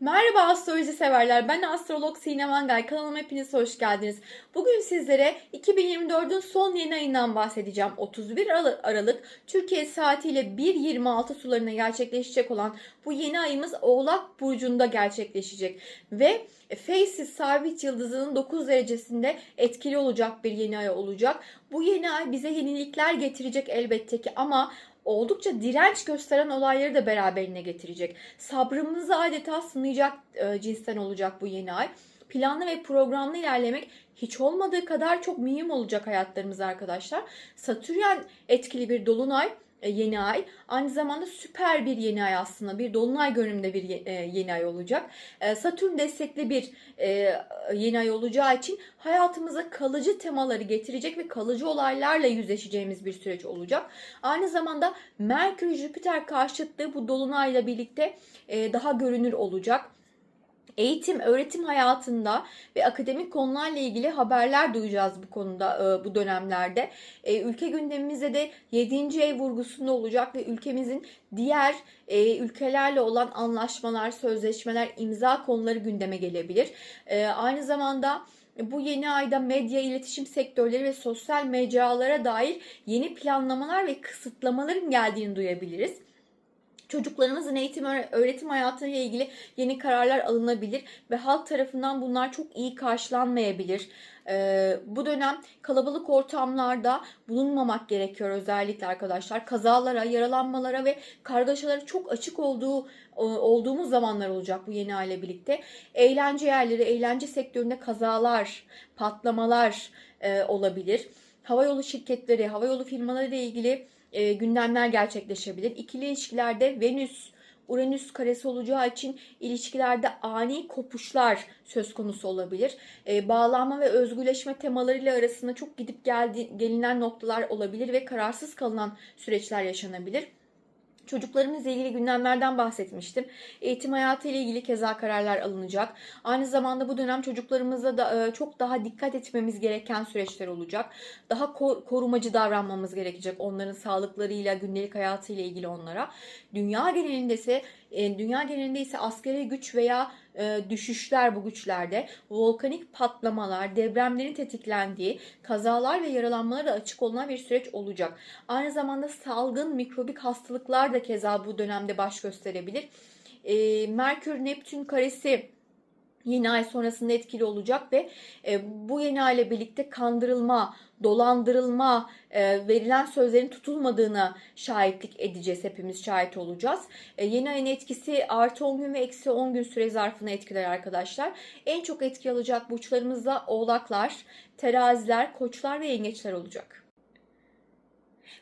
Merhaba astroloji severler. Ben astrolog Sinem Angay. Kanalıma hepiniz hoş geldiniz. Bugün sizlere 2024'ün son yeni ayından bahsedeceğim. 31 Aralık, Türkiye saatiyle 1.26 sularına gerçekleşecek olan bu yeni ayımız Oğlak Burcu'nda gerçekleşecek. Ve Faces sabit yıldızının 9 derecesinde etkili olacak bir yeni ay olacak. Bu yeni ay bize yenilikler getirecek elbette ki ama oldukça direnç gösteren olayları da beraberine getirecek. Sabrımızı adeta sınayacak e, cinsten olacak bu yeni ay. Planlı ve programlı ilerlemek hiç olmadığı kadar çok mühim olacak hayatlarımız arkadaşlar. Satürn etkili bir dolunay yeni ay. Aynı zamanda süper bir yeni ay aslında. Bir dolunay görünümde bir e, yeni ay olacak. E, Satürn destekli bir e, yeni ay olacağı için hayatımıza kalıcı temaları getirecek ve kalıcı olaylarla yüzleşeceğimiz bir süreç olacak. Aynı zamanda Merkür Jüpiter karşıtlığı bu dolunayla birlikte e, daha görünür olacak. Eğitim, öğretim hayatında ve akademik konularla ilgili haberler duyacağız bu konuda e, bu dönemlerde. E, Ülke gündemimizde de 7. ev vurgusunda olacak ve ülkemizin diğer e, ülkelerle olan anlaşmalar, sözleşmeler, imza konuları gündeme gelebilir. Aynı zamanda bu yeni ayda medya, iletişim sektörleri ve sosyal mecralara dair yeni planlamalar ve kısıtlamaların geldiğini duyabiliriz. Çocuklarımızın eğitim öğretim hayatıyla ilgili yeni kararlar alınabilir ve halk tarafından bunlar çok iyi karşılanmayabilir. Ee, bu dönem kalabalık ortamlarda bulunmamak gerekiyor özellikle arkadaşlar. Kazalara, yaralanmalara ve kargaşalara çok açık olduğu olduğumuz zamanlar olacak bu yeni aile birlikte. Eğlence yerleri, eğlence sektöründe kazalar, patlamalar e, olabilir. Havayolu şirketleri, havayolu firmaları ile ilgili e, gündemler gerçekleşebilir. İkili ilişkilerde Venüs Uranüs karesi olacağı için ilişkilerde ani kopuşlar söz konusu olabilir. E, bağlanma ve özgürleşme temalarıyla arasında çok gidip geldi, gelinen noktalar olabilir ve kararsız kalınan süreçler yaşanabilir. Çocuklarımızla ilgili gündemlerden bahsetmiştim. Eğitim hayatı ile ilgili keza kararlar alınacak. Aynı zamanda bu dönem çocuklarımıza da e, çok daha dikkat etmemiz gereken süreçler olacak. Daha korumacı davranmamız gerekecek onların sağlıklarıyla, gündelik hayatıyla ilgili onlara. Dünya genelinde ise e, dünya genelinde ise askeri güç veya e, düşüşler bu güçlerde, volkanik patlamalar, depremlerin tetiklendiği, kazalar ve yaralanmalara açık olunan bir süreç olacak. Aynı zamanda salgın mikrobik hastalıklar da keza bu dönemde baş gösterebilir. E, Merkür Neptün karesi yeni ay sonrasında etkili olacak ve e, bu yeni ay ile birlikte kandırılma, dolandırılma, e, verilen sözlerin tutulmadığına şahitlik edeceğiz. Hepimiz şahit olacağız. E, yeni ayın etkisi artı 10 gün ve eksi 10 gün süre zarfına etkiler arkadaşlar. En çok etki alacak burçlarımızda oğlaklar, teraziler, koçlar ve yengeçler olacak.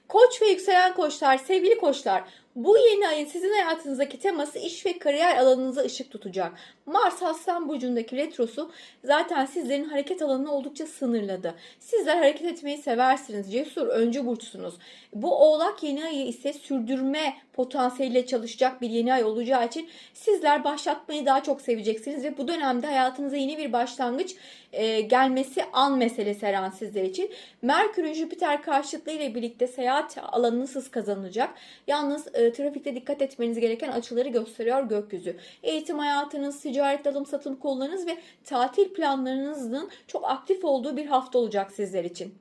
Koç ve yükselen koçlar, sevgili koçlar, bu yeni ayın sizin hayatınızdaki teması iş ve kariyer alanınıza ışık tutacak. Mars Aslan Burcu'ndaki retrosu zaten sizlerin hareket alanını oldukça sınırladı. Sizler hareket etmeyi seversiniz. Cesur, öncü burçsunuz. Bu oğlak yeni ayı ise sürdürme potansiyeliyle çalışacak bir yeni ay olacağı için sizler başlatmayı daha çok seveceksiniz ve bu dönemde hayatınıza yeni bir başlangıç e, gelmesi an meselesi her an sizler için. Merkür Jüpiter karşıtlığı ile birlikte seyahat alanınız hız kazanacak. Yalnız e, trafikte dikkat etmeniz gereken açıları gösteriyor gökyüzü. Eğitim hayatınız, ticaret alım satım kollarınız ve tatil planlarınızın çok aktif olduğu bir hafta olacak sizler için.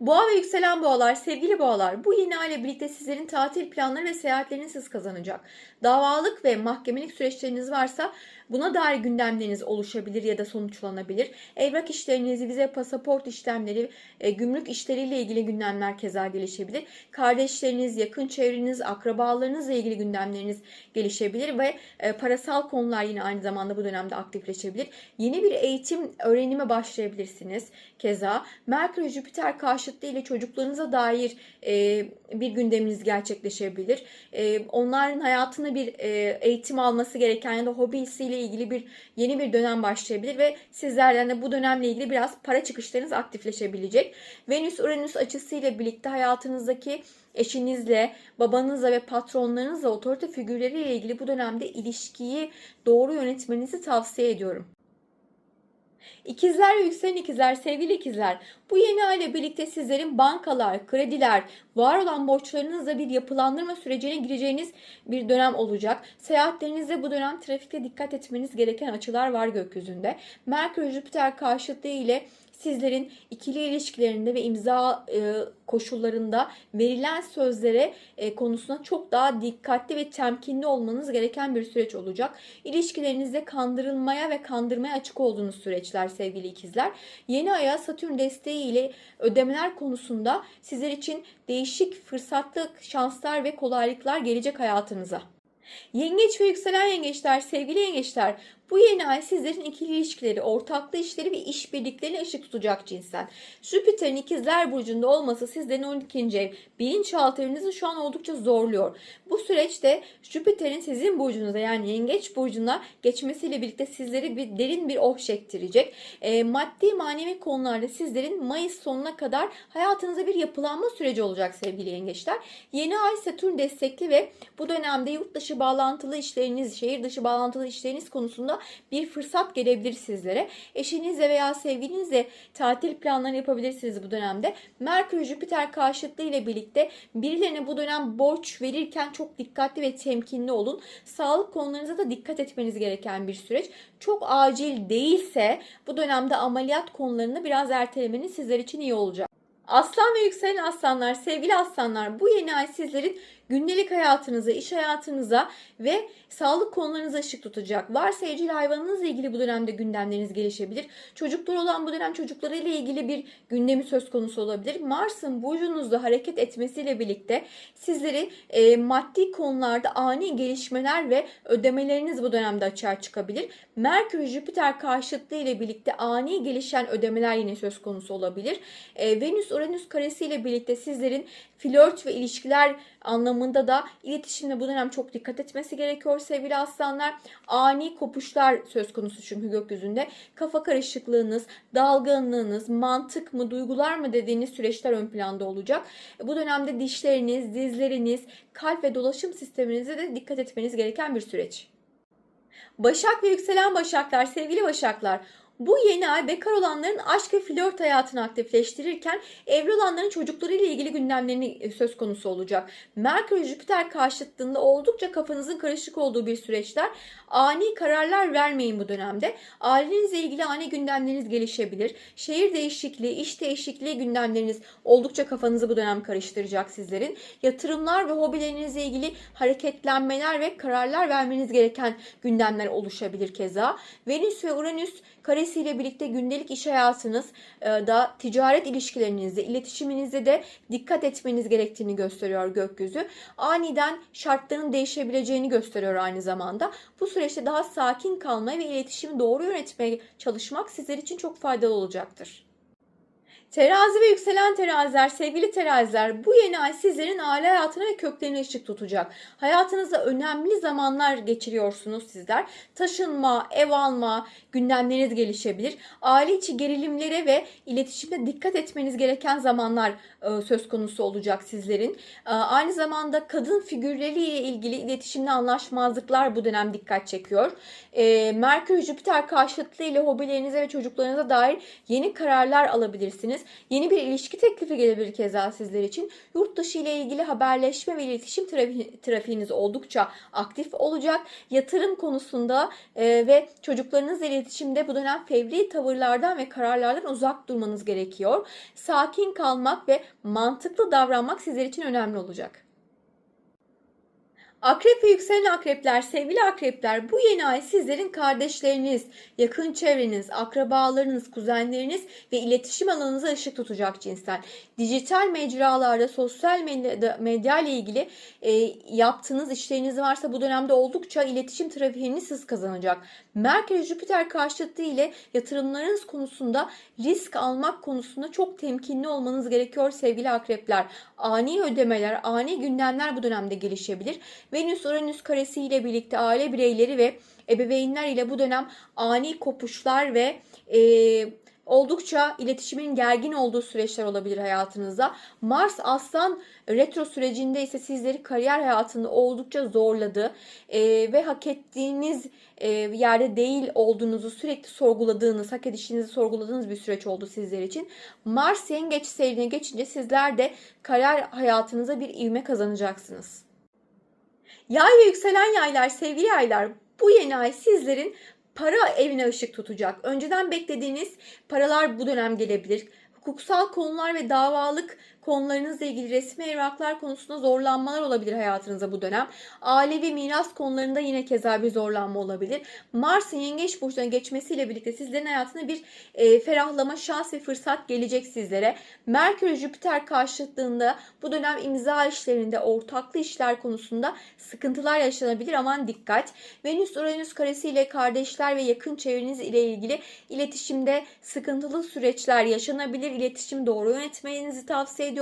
Boğa ve yükselen boğalar, sevgili boğalar, bu ay ile birlikte sizlerin tatil planları ve seyahatleriniz hız kazanacak. Davalık ve mahkemelik süreçleriniz varsa buna dair gündemleriniz oluşabilir ya da sonuçlanabilir. Evrak işleriniz, vize, pasaport işlemleri, e, gümrük işleriyle ilgili gündemler keza gelişebilir. Kardeşleriniz, yakın çevreniz, akrabalarınızla ilgili gündemleriniz gelişebilir ve e, parasal konular yine aynı zamanda bu dönemde aktifleşebilir. Yeni bir eğitim, öğrenime başlayabilirsiniz. Keza Merkür Jüpiter karşıtlığı ile çocuklarınıza dair e, bir gündeminiz gerçekleşebilir. E, onların hayatında bir e, eğitim alması gereken ya da hobisiyle ilgili bir yeni bir dönem başlayabilir ve sizlerden de bu dönemle ilgili biraz para çıkışlarınız aktifleşebilecek. Venüs Uranüs açısıyla birlikte hayatınızdaki eşinizle, babanızla ve patronlarınızla, otorite figürleriyle ilgili bu dönemde ilişkiyi doğru yönetmenizi tavsiye ediyorum. İkizler ve yükselen ikizler, sevgili ikizler, bu yeni ay ile birlikte sizlerin bankalar, krediler, var olan borçlarınızla bir yapılandırma sürecine gireceğiniz bir dönem olacak. Seyahatlerinizde bu dönem trafikte dikkat etmeniz gereken açılar var gökyüzünde. Merkür Jüpiter karşıtlığı ile sizlerin ikili ilişkilerinde ve imza e, koşullarında verilen sözlere e, konusunda çok daha dikkatli ve temkinli olmanız gereken bir süreç olacak. İlişkilerinizde kandırılmaya ve kandırmaya açık olduğunuz süreçler sevgili ikizler. Yeni aya Satürn desteği ile ödemeler konusunda sizler için değişik fırsatlı şanslar ve kolaylıklar gelecek hayatınıza. Yengeç ve yükselen yengeçler, sevgili yengeçler, bu yeni ay sizlerin ikili ilişkileri, ortaklı işleri ve işbirliklerini ışık tutacak cinsten. Jüpiter'in ikizler burcunda olması sizlerin 12. ev, bilinçaltı evinizi şu an oldukça zorluyor. Bu süreçte Jüpiter'in sizin burcunuza yani yengeç burcuna geçmesiyle birlikte sizleri bir derin bir oh çektirecek. E, maddi manevi konularda sizlerin Mayıs sonuna kadar hayatınızda bir yapılanma süreci olacak sevgili yengeçler. Yeni ay Satürn destekli ve bu dönemde yurt dışı bağlantılı işleriniz, şehir dışı bağlantılı işleriniz konusunda bir fırsat gelebilir sizlere. Eşinizle veya sevgilinizle tatil planları yapabilirsiniz bu dönemde. Merkür Jüpiter karşıtlığı ile birlikte birilerine bu dönem borç verirken çok dikkatli ve temkinli olun. Sağlık konularınıza da dikkat etmeniz gereken bir süreç. Çok acil değilse bu dönemde ameliyat konularını biraz ertelemeniz sizler için iyi olacak. Aslan ve yükselen aslanlar, sevgili aslanlar bu yeni ay sizlerin gündelik hayatınıza, iş hayatınıza ve sağlık konularınıza ışık tutacak. Varsa evcil hayvanınızla ilgili bu dönemde gündemleriniz gelişebilir. Çocuklar olan bu dönem çocuklarıyla ilgili bir gündemi söz konusu olabilir. Mars'ın burcunuzda hareket etmesiyle birlikte sizleri e, maddi konularda ani gelişmeler ve ödemeleriniz bu dönemde açığa çıkabilir. Merkür Jüpiter karşıtlığı ile birlikte ani gelişen ödemeler yine söz konusu olabilir. E, Venüs Uranüs karesi ile birlikte sizlerin flört ve ilişkiler anlamında da iletişimde bu dönem çok dikkat etmesi gerekiyor sevgili aslanlar. Ani kopuşlar söz konusu çünkü gökyüzünde. Kafa karışıklığınız, dalgınlığınız, mantık mı, duygular mı dediğiniz süreçler ön planda olacak. Bu dönemde dişleriniz, dizleriniz, kalp ve dolaşım sisteminize de dikkat etmeniz gereken bir süreç. Başak ve yükselen başaklar, sevgili başaklar, bu yeni ay bekar olanların aşk ve flört hayatını aktifleştirirken evli olanların çocuklarıyla ilgili gündemlerini söz konusu olacak. Merkür Jüpiter karşıtlığında oldukça kafanızın karışık olduğu bir süreçler. Ani kararlar vermeyin bu dönemde. Ailenizle ilgili ani gündemleriniz gelişebilir. Şehir değişikliği, iş değişikliği gündemleriniz oldukça kafanızı bu dönem karıştıracak sizlerin. Yatırımlar ve hobilerinizle ilgili hareketlenmeler ve kararlar vermeniz gereken gündemler oluşabilir keza. Venüs ve Uranüs karesiyle birlikte gündelik iş hayatınız e, da ticaret ilişkilerinizde, iletişiminizde de dikkat etmeniz gerektiğini gösteriyor gökyüzü. Aniden şartların değişebileceğini gösteriyor aynı zamanda. Bu süreçte daha sakin kalmaya ve iletişimi doğru yönetmeye çalışmak sizler için çok faydalı olacaktır. Terazi ve yükselen teraziler, sevgili teraziler bu yeni ay sizlerin aile hayatına ve köklerine ışık tutacak. Hayatınızda önemli zamanlar geçiriyorsunuz sizler. Taşınma, ev alma, gündemleriniz gelişebilir. Aile içi gerilimlere ve iletişimde dikkat etmeniz gereken zamanlar e, söz konusu olacak sizlerin. E, aynı zamanda kadın figürleriyle ilgili iletişimde anlaşmazlıklar bu dönem dikkat çekiyor. E, Merkür Jüpiter karşıtlığı ile hobilerinize ve çocuklarınıza dair yeni kararlar alabilirsiniz. Yeni bir ilişki teklifi gelebilir keza sizler için. Yurt dışı ile ilgili haberleşme ve iletişim trafi- trafiğiniz oldukça aktif olacak. Yatırım konusunda e, ve çocuklarınızla iletişimde bu dönem fevri tavırlardan ve kararlardan uzak durmanız gerekiyor. Sakin kalmak ve mantıklı davranmak sizler için önemli olacak. Akrep ve yükselen akrepler, sevgili akrepler bu yeni ay sizlerin kardeşleriniz, yakın çevreniz, akrabalarınız, kuzenleriniz ve iletişim alanınıza ışık tutacak cinsten. Dijital mecralarda, sosyal medya, ile ilgili e, yaptığınız işleriniz varsa bu dönemde oldukça iletişim trafiğiniz hız kazanacak. Merkür Jüpiter karşıtlığı ile yatırımlarınız konusunda risk almak konusunda çok temkinli olmanız gerekiyor sevgili akrepler. Ani ödemeler, ani gündemler bu dönemde gelişebilir. Uranüs karesi ile birlikte aile bireyleri ve ebeveynler ile bu dönem ani kopuşlar ve e, oldukça iletişimin gergin olduğu süreçler olabilir hayatınızda. Mars Aslan retro sürecinde ise sizleri kariyer hayatında oldukça zorladı e, ve hak ettiğiniz e, yerde değil olduğunuzu sürekli sorguladığınız, hak edişinizi sorguladığınız bir süreç oldu sizler için. Mars yengeç seyrine geçince sizler de kariyer hayatınıza bir ivme kazanacaksınız. Yay ve yükselen yaylar, sevgili yaylar bu yeni ay sizlerin para evine ışık tutacak. Önceden beklediğiniz paralar bu dönem gelebilir. Hukuksal konular ve davalık konularınızla ilgili resmi evraklar konusunda zorlanmalar olabilir hayatınıza bu dönem. Ailevi miras konularında yine keza bir zorlanma olabilir. Mars'ın yengeç burcuna geçmesiyle birlikte sizlerin hayatına bir e, ferahlama, şans ve fırsat gelecek sizlere. Merkür Jüpiter karşıtlığında bu dönem imza işlerinde, ortaklı işler konusunda sıkıntılar yaşanabilir. Aman dikkat. Venüs Uranüs karesiyle kardeşler ve yakın çevreniz ile ilgili iletişimde sıkıntılı süreçler yaşanabilir. İletişimi doğru yönetmenizi tavsiye ediyorum.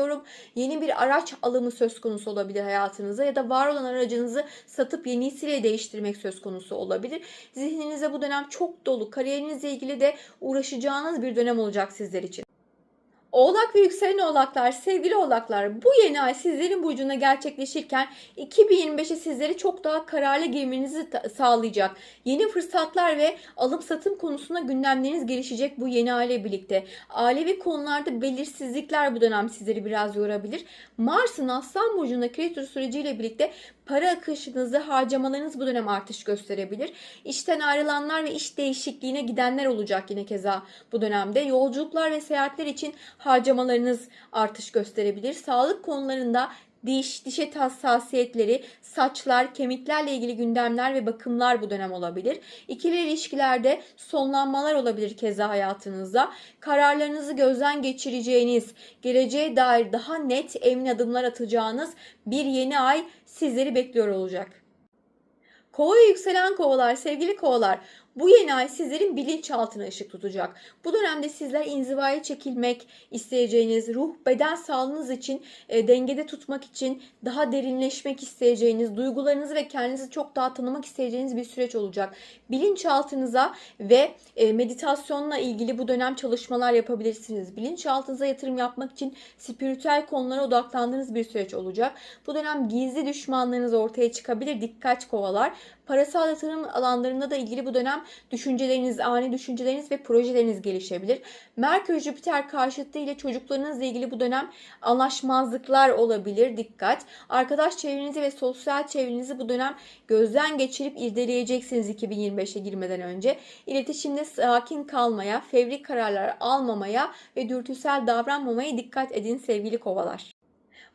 Yeni bir araç alımı söz konusu olabilir hayatınıza ya da var olan aracınızı satıp yenisiyle değiştirmek söz konusu olabilir. Zihninize bu dönem çok dolu. Kariyerinizle ilgili de uğraşacağınız bir dönem olacak sizler için. Oğlak ve yükselen oğlaklar, sevgili oğlaklar bu yeni ay sizlerin burcunda gerçekleşirken 2025'e sizleri çok daha kararlı girmenizi sağlayacak. Yeni fırsatlar ve alım satım konusunda gündemleriniz gelişecek bu yeni ay ile birlikte. Ailevi konularda belirsizlikler bu dönem sizleri biraz yorabilir. Mars'ın Aslan Burcu'ndaki retro süreciyle birlikte para akışınızı, harcamalarınız bu dönem artış gösterebilir. İşten ayrılanlar ve iş değişikliğine gidenler olacak yine keza bu dönemde. Yolculuklar ve seyahatler için harcamalarınız artış gösterebilir. Sağlık konularında diş, diş et hassasiyetleri, saçlar, kemiklerle ilgili gündemler ve bakımlar bu dönem olabilir. İkili ilişkilerde sonlanmalar olabilir keza hayatınızda. Kararlarınızı gözden geçireceğiniz, geleceğe dair daha net emin adımlar atacağınız bir yeni ay sizleri bekliyor olacak. Kova yükselen kovalar, sevgili kovalar, bu yeni ay sizlerin bilinçaltına ışık tutacak. Bu dönemde sizler inzivaya çekilmek isteyeceğiniz, ruh beden sağlığınız için e, dengede tutmak için daha derinleşmek isteyeceğiniz, duygularınızı ve kendinizi çok daha tanımak isteyeceğiniz bir süreç olacak. Bilinçaltınıza ve e, meditasyonla ilgili bu dönem çalışmalar yapabilirsiniz. Bilinçaltınıza yatırım yapmak için spiritüel konulara odaklandığınız bir süreç olacak. Bu dönem gizli düşmanlarınız ortaya çıkabilir. Dikkat kovalar. Parasal yatırım alanlarında da ilgili bu dönem düşünceleriniz, ani düşünceleriniz ve projeleriniz gelişebilir. Merkür Jüpiter karşıtlığı ile çocuklarınızla ilgili bu dönem anlaşmazlıklar olabilir. Dikkat. Arkadaş çevrenizi ve sosyal çevrenizi bu dönem gözden geçirip irdeleyeceksiniz 2025'e girmeden önce. İletişimde sakin kalmaya, fevri kararlar almamaya ve dürtüsel davranmamaya dikkat edin sevgili kovalar.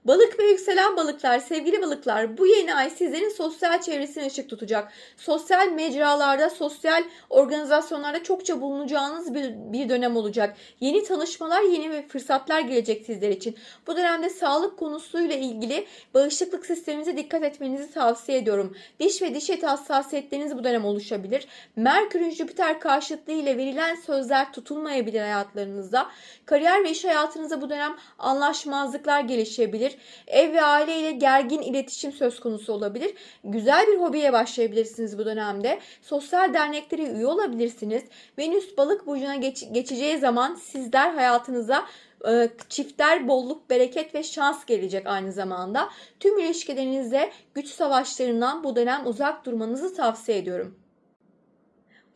Balık ve yükselen balıklar, sevgili balıklar bu yeni ay sizlerin sosyal çevresine ışık tutacak. Sosyal mecralarda, sosyal organizasyonlarda çokça bulunacağınız bir, bir dönem olacak. Yeni tanışmalar, yeni fırsatlar gelecek sizler için. Bu dönemde sağlık konusuyla ilgili bağışıklık sisteminize dikkat etmenizi tavsiye ediyorum. Diş ve diş eti hassasiyetleriniz bu dönem oluşabilir. Merkür'ün Jüpiter karşıtlığı ile verilen sözler tutulmayabilir hayatlarınızda. Kariyer ve iş hayatınızda bu dönem anlaşmazlıklar gelişebilir. Ev ve aile ile gergin iletişim söz konusu olabilir. Güzel bir hobiye başlayabilirsiniz bu dönemde. Sosyal derneklere üye olabilirsiniz. Venüs balık burcuna geç- geçeceği zaman sizler hayatınıza e, çifter bolluk, bereket ve şans gelecek aynı zamanda. Tüm ilişkilerinizde güç savaşlarından bu dönem uzak durmanızı tavsiye ediyorum.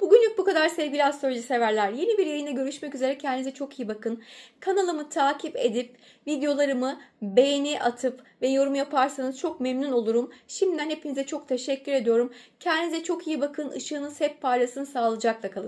Bugünlük bu kadar sevgili astroloji severler. Yeni bir yayında görüşmek üzere. Kendinize çok iyi bakın. Kanalımı takip edip videolarımı beğeni atıp ve yorum yaparsanız çok memnun olurum. Şimdiden hepinize çok teşekkür ediyorum. Kendinize çok iyi bakın. Işığınız hep parlasın. Sağlıcakla kalın.